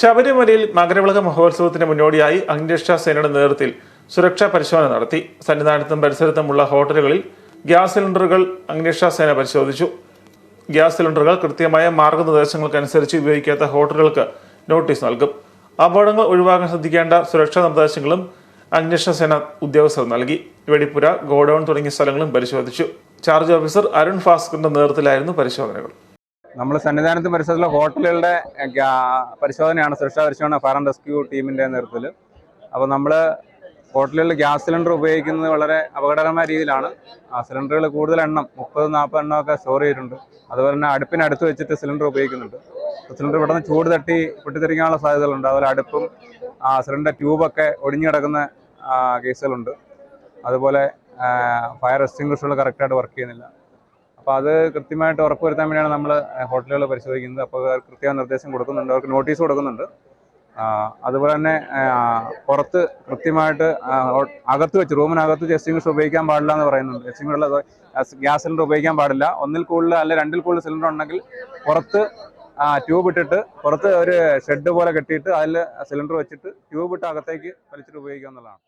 ശബരിമലയിൽ മകരവിളക്ക് മഹോത്സവത്തിന് മുന്നോടിയായി അഗ്നിരക്ഷാ സേനയുടെ നേതൃത്വത്തിൽ സുരക്ഷാ പരിശോധന നടത്തി. സന്നിധാനത്തും പരിസരത്തുമുള്ള ഹോട്ടലുകളിൽ ഗ്യാസ് സിലിണ്ടറുകൾ അഗ്നിരക്ഷാ സേന പരിശോധിച്ചു. ഗ്യാസ് സിലിണ്ടറുകൾ കൃത്യമായ മാർഗനിർദ്ദേശങ്ങൾക്കനുസരിച്ച് ഉപയോഗിക്കാത്ത ഹോട്ടലുകൾക്ക് നോട്ടീസ് നൽകും. അപകടങ്ങൾ ഒഴിവാക്കാൻ ശ്രദ്ധിക്കേണ്ട സുരക്ഷാ നിർദ്ദേശങ്ങളും അന്വേഷണ സേന ഉദ്യോഗസ്ഥർ നൽകി. വെടിപ്പുര ഗോഡൌൺ തുടങ്ങിയ സ്ഥലങ്ങളും പരിശോധിച്ചു. ചാർജ് ഓഫീസർ അരുൺ ഭാസ്കറിന്റെ നേതൃത്വത്തിലായിരുന്നു പരിശോധനകൾ. നമ്മൾ സന്നിധാനത്തും പരിസരത്തുള്ള ഹോട്ടലുകളുടെ പരിശോധനയാണ് സുരക്ഷാ പരിശോധന ഫയർ ആൻഡ് റെസ്ക്യൂ ടീമിന്റെ നേതൃത്വത്തിൽ. അപ്പോൾ നമ്മൾ ഹോട്ടലുകളിൽ ഗ്യാസ് സിലിണ്ടർ ഉപയോഗിക്കുന്നത് വളരെ അപകടകരമായ രീതിയിലാണ്. ആ സിലിണ്ടറുകൾ കൂടുതൽ എണ്ണം മുപ്പത് നാൽപ്പത് എണ്ണമൊക്കെ സ്റ്റോർ ചെയ്തിട്ടുണ്ട്. അതുപോലെ തന്നെ അടുപ്പിനടുത്ത് വെച്ചിട്ട് സിലിണ്ടർ ഉപയോഗിക്കുന്നുണ്ട്. സിലിണ്ടർ പെട്ടെന്ന് ചൂട് തട്ടി പൊട്ടിത്തെറിക്കാനുള്ള സാധ്യതകളുണ്ട്. അതുപോലെ അടുപ്പും ആ സിലിണ്ടർ ട്യൂബൊക്കെ ഒടിഞ്ഞു കിടക്കുന്ന കേസുകളുണ്ട്. അതുപോലെ ഫയർ എക്സ്റ്റിംഗ്വിഷുകൾ കറക്റ്റായിട്ട് വർക്ക് ചെയ്യുന്നില്ല. അപ്പോൾ അത് കൃത്യമായിട്ട് ഉറപ്പുവരുത്താൻ വേണ്ടിയാണ് നമ്മൾ ഹോട്ടലുകൾ പരിശോധിക്കുന്നത്. അപ്പോൾ കൃത്യമായ നിർദ്ദേശം കൊടുക്കുന്നുണ്ട്. അവർക്ക് നോട്ടീസ് കൊടുക്കുന്നുണ്ട്. അതുപോലെ തന്നെ പുറത്ത് കൃത്യമായിട്ട് അകത്ത് വെച്ച് റൂമിനകത്ത് എക്സ്റ്റിംഗ്വിഷർ ഉപയോഗിക്കാൻ പാടില്ല എന്ന് പറയുന്നുണ്ട്. എക്സ്റ്റിംഗ്വിഷർ ഗ്യാസ് സിലിണ്ടർ ഉപയോഗിക്കാൻ പാടില്ല. ഒന്നിൽ കൂടുതൽ അല്ല രണ്ടിൽ കൂടുതൽ സിലിണ്ടർ ഉണ്ടെങ്കിൽ പുറത്ത് ട്യൂബ് ഇട്ടിട്ട് പുറത്ത് ഒരു ഷെഡ് പോലെ കെട്ടിയിട്ട് അതിൽ സിലിണ്ടർ വെച്ചിട്ട് ട്യൂബ് ഇട്ട് അകത്തേക്ക് വലിച്ചിട്ട് ഉപയോഗിക്കുക എന്നുള്ളതാണ്.